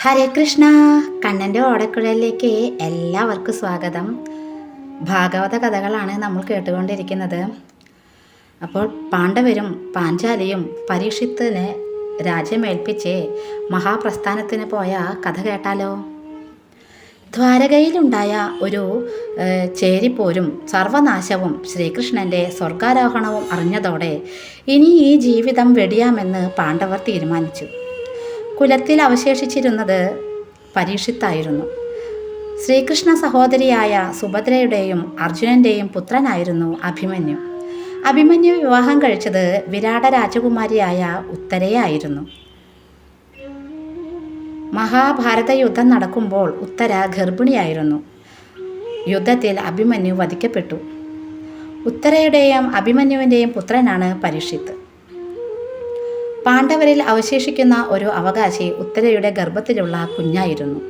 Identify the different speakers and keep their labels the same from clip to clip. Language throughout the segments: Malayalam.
Speaker 1: ഹരേ കൃഷ്ണ. കണ്ണന്റെ ഓടക്കുഴലിലേക്ക് എല്ലാവർക്കും സ്വാഗതം. ഭാഗവത കഥകളാണ് നമ്മൾ കേട്ടുകൊണ്ടിരിക്കുന്നത്. അപ്പോൾ പാണ്ഡവരും പാഞ്ചാലിയും പരീക്ഷിത്തിന് രാജ്യമേൽപ്പിച്ച് മഹാപ്രസ്ഥാനത്തിന് പോയ കഥ കേട്ടാലോ? ദ്വാരകയിലുണ്ടായ ഒരു ചേരിപ്പോരും സർവനാശവും ശ്രീകൃഷ്ണന്റെ സ്വർഗാരോഹണവും അറിഞ്ഞതോടെ ഇനി ഈ ജീവിതം വെടിയാമെന്ന് പാണ്ഡവർ തീരുമാനിച്ചു. കുലത്തിൽ അവശേഷിച്ചിരുന്നത് പരീക്ഷിത്തായിരുന്നു. ശ്രീകൃഷ്ണ സഹോദരിയായ സുഭദ്രയുടെയും അർജുനന്റെയും പുത്രനായിരുന്നു അഭിമന്യു. അഭിമന്യു വിവാഹം കഴിച്ചത് വിരാട രാജകുമാരിയായ ഉത്തരയായിരുന്നു. മഹാഭാരത യുദ്ധം നടക്കുമ്പോൾ ഉത്തര ഗർഭിണിയായിരുന്നു. യുദ്ധത്തിൽ അഭിമന്യു വധിക്കപ്പെട്ടു. ഉത്തരയുടെയും അഭിമന്യുവിന്റെയും പുത്രനാണ് പരീക്ഷിത്ത്. പാണ്ഡവരിൽ അവശേഷിക്കുന്ന ഒരു അവകാശി ഉത്തരയുടെ ഗർഭത്തിലുള്ള കുഞ്ഞായിരുന്നു.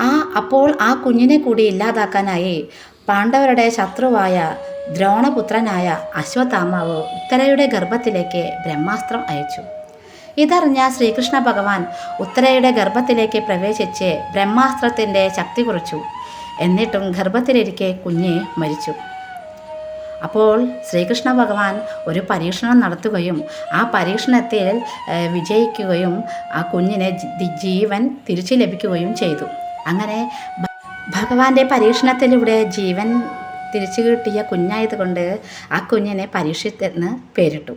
Speaker 1: ആ അപ്പോൾ ആ കുഞ്ഞിനെ കൂടി ഇല്ലാതാക്കാനായി പാണ്ഡവരുടെ ശത്രുവായ ദ്രോണപുത്രനായ അശ്വത്ഥാമാവ് ഉത്തരയുടെ ഗർഭത്തിലേക്ക് ബ്രഹ്മാസ്ത്രം അയച്ചു. ഇതറിഞ്ഞ ശ്രീകൃഷ്ണ ഭഗവാൻ ഉത്തരയുടെ ഗർഭത്തിലേക്ക് പ്രവേശിച്ച് ബ്രഹ്മാസ്ത്രത്തിന്റെ ശക്തി കുറച്ചു. എന്നിട്ടും ഗർഭത്തിലിരിക്കെ കുഞ്ഞ് മരിച്ചു. അപ്പോൾ ശ്രീകൃഷ്ണ ഭഗവാൻ ഒരു പരീക്ഷണം നടത്തുകയും ആ പരീക്ഷണത്തിൽ വിജയിക്കുകയും ആ കുഞ്ഞിനെ ജീവൻ തിരിച്ചു ലഭിക്കുകയും ചെയ്തു. അങ്ങനെ ഭഗവാന്റെ പരീക്ഷണത്തിലൂടെ ജീവൻ തിരിച്ചു കിട്ടിയ കുഞ്ഞായതുകൊണ്ട് ആ കുഞ്ഞിനെ പരീക്ഷിത്തെന്ന് പേരിട്ടു.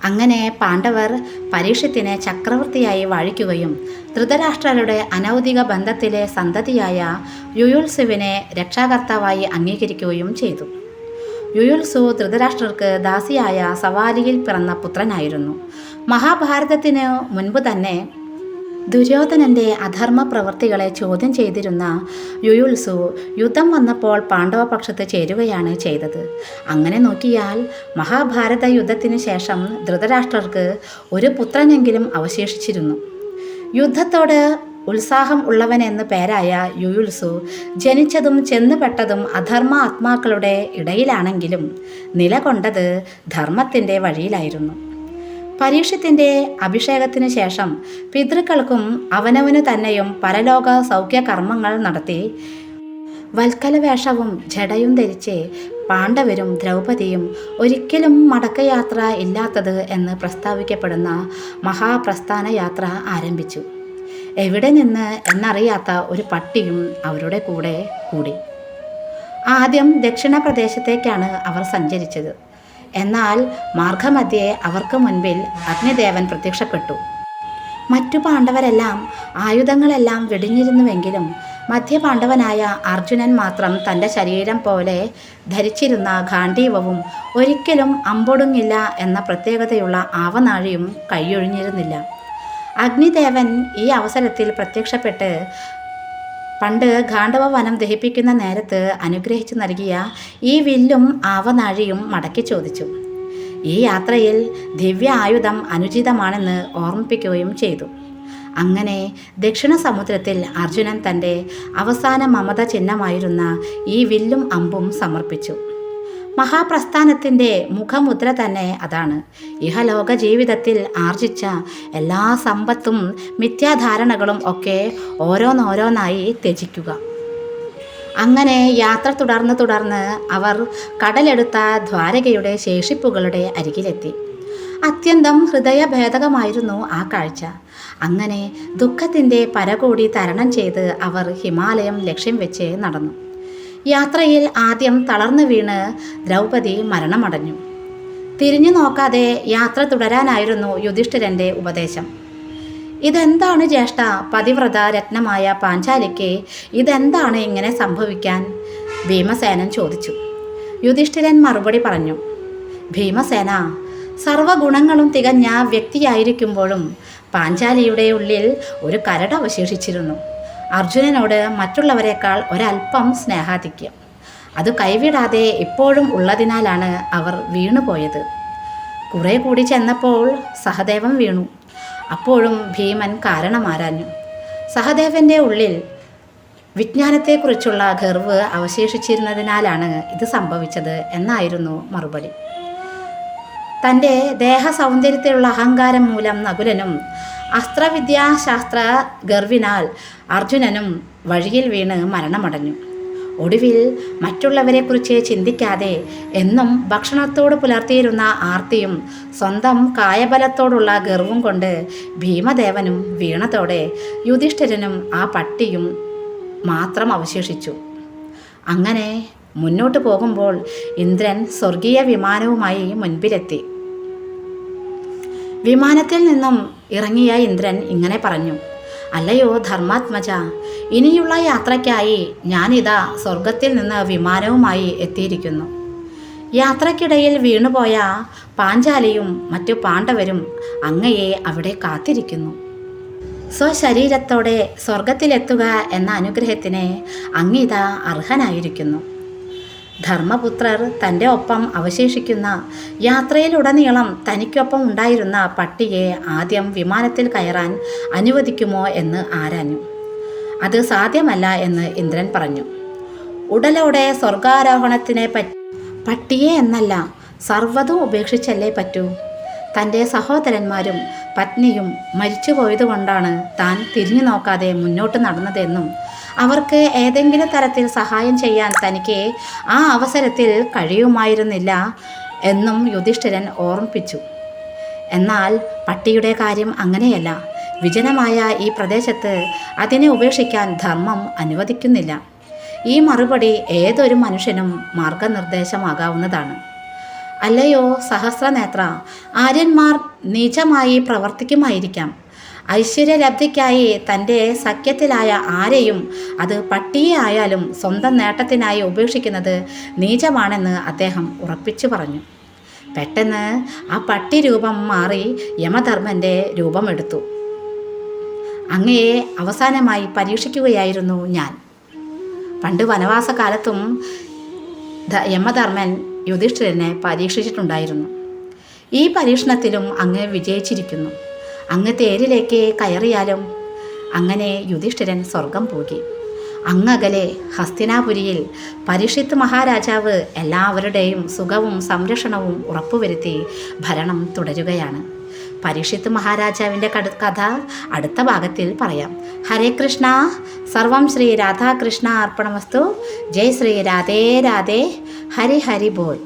Speaker 1: അങ്ങനെ പാണ്ഡവർ പരീക്ഷത്തിനെ ചക്രവർത്തിയായി വാഴിക്കുകയും ധൃതരാഷ്ട്രരുടെ അനൗദിക ബന്ധത്തിലെ സന്തതിയായ യുയുത്സുവിനെ രക്ഷാകർത്താവായി അംഗീകരിക്കുകയും ചെയ്തു. യുയുത്സു ധൃതരാഷ്ട്രർക്ക് ദാസിയായ സവാലിയിൽ പിറന്ന പുത്രനായിരുന്നു. മഹാഭാരതത്തിന് മുൻപ് തന്നെ ദുര്യോധനന്റെ അധർമ്മ പ്രവൃത്തികളെ ചോദ്യം ചെയ്തിരുന്ന യുയുത്സു യുദ്ധം വന്നപ്പോൾ പാണ്ഡവപക്ഷത്ത് ചേരുകയാണ് ചെയ്തത്. അങ്ങനെ നോക്കിയാൽ മഹാഭാരത യുദ്ധത്തിന് ശേഷം ധൃതരാഷ്ട്രർക്ക് ഒരു പുത്രനെങ്കിലും അവശേഷിച്ചിരുന്നു. യുദ്ധത്തോട് ഉത്സാഹം ഉള്ളവൻ എന്ന് പേരായ യുയുത്സു ജനിച്ചതും ചെന്നുപെട്ടതും അധർമ്മ ആത്മാക്കളുടെ ഇടയിലാണെങ്കിലും നിലകൊണ്ടത് ധർമ്മത്തിന്റെ വഴിയിലായിരുന്നു. പരീക്ഷത്തിന്റെ അഭിഷേകത്തിന് ശേഷം പിതൃക്കൾക്കും അവനവനു തന്നെയും പരലോക സൗഖ്യകർമ്മങ്ങൾ നടത്തി വൽക്കലവേഷവും ജടയും ധരിച്ച് പാണ്ഡവരും ദ്രൗപദിയും ഒരിക്കലും മടക്കയാത്ര ഇല്ലാത്തത് എന്ന് പ്രസ്താവിക്കപ്പെടുന്ന മഹാപ്രസ്ഥാന യാത്ര ആരംഭിച്ചു. എവിടെ നിന്ന് എന്നറിയാത്ത ഒരു പട്ടിയും അവരുടെ കൂടെ കൂടി. ആദ്യം ദക്ഷിണ പ്രദേശത്തേക്കാണ് അവർ സഞ്ചരിച്ചത്. എന്നാൽ മാർഗമധ്യേ അവർക്ക് മുൻപിൽ അഗ്നിദേവൻ പ്രത്യക്ഷപ്പെട്ടു. മറ്റു പാണ്ഡവരെല്ലാം ആയുധങ്ങളെല്ലാം വെടിഞ്ഞിരുന്നുവെങ്കിലും മധ്യപാണ്ഡവനായ അർജുനൻ മാത്രം തന്റെ ശരീരം പോലെ ധരിച്ചിരുന്ന ഗാന്ധീവവും ഒരിക്കലും അമ്പൊടുങ്ങില്ല എന്ന പ്രത്യേകതയുള്ള ആവനാഴിയും കൈയൊഴിഞ്ഞിരുന്നില്ല. അഗ്നിദേവൻ ഈ അവസരത്തിൽ പ്രത്യക്ഷപ്പെട്ട് പണ്ട് ഗാണ്ഡവ വനം ദഹിപ്പിക്കുന്ന നേരത്ത് അനുഗ്രഹിച്ചു നൽകിയ ഈ വില്ലും ആവനാഴിയും മടക്കി ചോദിച്ചു. ഈ യാത്രയിൽ ദിവ്യ ആയുധം അനുചിതമാണെന്ന് ഓർമ്മിപ്പിക്കുകയും ചെയ്തു. അങ്ങനെ ദക്ഷിണ സമുദ്രത്തിൽ അർജുനൻ തന്റെ അവസാന മമത ചിഹ്നമായിരുന്ന ഈ വില്ലും അമ്പും സമർപ്പിച്ചു. മഹാപ്രസ്ഥാനത്തിന്റെ മുഖമുദ്ര തന്നെ അതാണ്. ഇഹലോക ജീവിതത്തിൽ ആർജിച്ച എല്ലാ സമ്പത്തും മിഥ്യാധാരണകളും ഒക്കെ ഓരോന്നോരോന്നായി ത്യജിക്കുക. അങ്ങനെ യാത്ര തുടർന്ന് തുടർന്ന് അവർ കടലെടുത്ത ദ്വാരകയുടെ ശേഷിപ്പുകളുടെ അരികിലെത്തി. അത്യന്തം ഹൃദയഭേദകമായിരുന്നു ആ കാഴ്ച. അങ്ങനെ ദുഃഖത്തിന്റെ പരകോടി തരണം ചെയ്ത് അവർ ഹിമാലയം ലക്ഷ്യം വെച്ച് നടന്നു. യാത്രയിൽ ആദ്യം തളർന്നു വീണ് ദ്രൗപദി മരണമടഞ്ഞു. തിരിഞ്ഞു നോക്കാതെ യാത്ര തുടരാനായിരുന്നു യുധിഷ്ഠിരന്റെ ഉപദേശം. ഇതെന്താണ് ജ്യേഷ്ഠ പതിവ്രത രത്നമായ പാഞ്ചാലിക്ക് ഇതെന്താണ് ഇങ്ങനെ സംഭവിക്കാൻ? ഭീമസേനൻ ചോദിച്ചു. യുധിഷ്ഠിരൻ മറുപടി പറഞ്ഞു. ഭീമസേന സർവഗുണങ്ങളും തികഞ്ഞ വ്യക്തിയായിരിക്കുമ്പോഴും പാഞ്ചാലിയുടെ ഉള്ളിൽ ഒരു കരട് അവശേഷിച്ചിരുന്നു. അർജുനനോട് മറ്റുള്ളവരെക്കാൾ ഒരല്പം സ്നേഹാധിക്യം. അത് കൈവിടാതെ ഇപ്പോഴും ഉള്ളതിനാലാണ് അവർ വീണുപോയത്. കുറെ കൂടി ചെന്നപ്പോൾ സഹദേവൻ വീണു. അപ്പോഴും ഭീമൻ കാരണമാരാഞ്ഞു. സഹദേവന്റെ ഉള്ളിൽ വിജ്ഞാനത്തെക്കുറിച്ചുള്ള ഗർവ് അവശേഷിച്ചിരുന്നതിനാലാണ് ഇത് സംഭവിച്ചത് എന്നായിരുന്നു മറുപടി. തന്റെ ദേഹ സൗന്ദര്യത്തിലുള്ള അഹങ്കാരം മൂലം നകുലനും അസ്ത്രവിദ്യാശാസ്ത്ര ഗർവിനാൽ അർജുനനും വഴിയിൽ വീണ് മരണമടഞ്ഞു. ഒടുവിൽ മറ്റുള്ളവരെക്കുറിച്ച് ചിന്തിക്കാതെ എന്നും ഭക്ഷണത്തോട് പുലർത്തിയിരുന്ന ആർത്തിയും സ്വന്തം കായബലത്തോടുള്ള ഗർവും കൊണ്ട് ഭീമദേവനും വീണതോടെ യുധിഷ്ഠിരനും ആ പട്ടിയും മാത്രം അവശേഷിച്ചു. അങ്ങനെ മുന്നോട്ട് പോകുമ്പോൾ ഇന്ദ്രൻ സ്വർഗീയ വിമാനവുമായി മുൻപിലെത്തി. വിമാനത്തിൽ നിന്നും ഇറങ്ങിയ ഇന്ദ്രൻ ഇങ്ങനെ പറഞ്ഞു അല്ലയോ ധർമാത്മജ ഇനിയുള്ള യാത്രയ്ക്കായി ഞാനിതാ സ്വർഗത്തിൽ നിന്ന് വിമാനവുമായി എത്തിയിരിക്കുന്നു. യാത്രക്കിടയിൽ വീണുപോയ പാഞ്ചാലിയും മറ്റു പാണ്ഡവരും അങ്ങയെ അവിടെ കാത്തിരിക്കുന്നു. സ്വശരീരത്തോടെ സ്വർഗത്തിലെത്തുക എന്ന അനുഗ്രഹത്തിന് അങ്ങിത അർഹനായിരിക്കുന്നു. ധർമ്മപുത്രർ തന്റെ ഒപ്പം അവശേഷിക്കുന്ന യാത്രയിലുടനീളം തനിക്കൊപ്പം ഉണ്ടായിരുന്ന പട്ടിയെ ആദ്യം വിമാനത്തിൽ കയറാൻ അനുവദിക്കുമോ എന്ന് ആരാഞ്ഞു. അത് സാധ്യമല്ല എന്ന് ഇന്ദ്രൻ പറഞ്ഞു. ഉടലോടെ സ്വർഗാരോഹണത്തിനെ പറ്റി പട്ടിയെ എന്നല്ല സർവതും ഉപേക്ഷിച്ചല്ലേ പറ്റൂ. തന്റെ സഹോദരന്മാരും പത്നിയും മരിച്ചുപോയതുകൊണ്ടാണ് താൻ തിരിഞ്ഞു നോക്കാതെ മുന്നോട്ട് നടന്നതെന്നും അവർക്ക് ഏതെങ്കിലും തരത്തിൽ സഹായം ചെയ്യാൻ തനിക്ക് ആ അവസരത്തിൽ കഴിയുമായിരുന്നില്ല എന്നും യുധിഷ്ഠിരൻ ഓർമ്മിപ്പിച്ചു. എന്നാൽ പട്ടിയുടെ കാര്യം അങ്ങനെയല്ല. വിജനമായ ഈ പ്രദേശത്ത് അതിനെ ഉപേക്ഷിക്കാൻ ധർമ്മം അനുവദിക്കുന്നില്ല. ഈ മറുപടി ഏതൊരു മനുഷ്യനും മാർഗനിർദ്ദേശമാകാവുന്നതാണ്. അല്ലയോ സഹസ്രനേത്ര ആര്യന്മാർ നീചമായി പ്രവർത്തിക്കുമായിരിക്കാം. ഐശ്വര്യലബ്ധിക്കായി തന്റെ സഖ്യത്തിലായ ആരെയും അത് പട്ടിയെ ആയാലും സ്വന്തം നേട്ടത്തിനായി ഉപേക്ഷിക്കുന്നത് നീചമാണെന്ന് അദ്ദേഹം ഉറപ്പിച്ചു പറഞ്ഞു. പെട്ടെന്ന് ആ പട്ടി രൂപം മാറി യമധർമ്മന്റെ രൂപമെടുത്തു. അങ്ങയെ അവസാനമായി പരീക്ഷിക്കുകയായിരുന്നു ഞാൻ. പണ്ട് വനവാസകാലത്തും കാലത്തും യമധർമ്മൻ യുധിഷ്ഠിരനെ പരീക്ഷിച്ചിട്ടുണ്ടായിരുന്നു. ഈ പരീക്ഷണത്തിലും അങ്ങ് വിജയിച്ചിരിക്കുന്നു. അങ്ങ് തേരിലേക്ക് കയറിയാലും അങ്ങനെ യുധിഷ്ഠിരൻ സ്വർഗം പോകി. അങ്ങകലെ ഹസ്തിനാപുരിയിൽ പരിഷിത്ത് മഹാരാജാവ് എല്ലാവരുടെയും സുഖവും സംരക്ഷണവും ഉറപ്പുവരുത്തി ഭരണം തുടരുകയാണ്. പരിഷിത്ത് മഹാരാജാവിന്റെ കട കഥ അടുത്ത ഭാഗത്തിൽ പറയാം. ഹരേ കൃഷ്ണ സർവം ശ്രീ രാധാകൃഷ്ണ അർപ്പണമസ്തു. ജയ് ശ്രീ രാധേ രാധേ. ഹരി ഹരി ബോൽ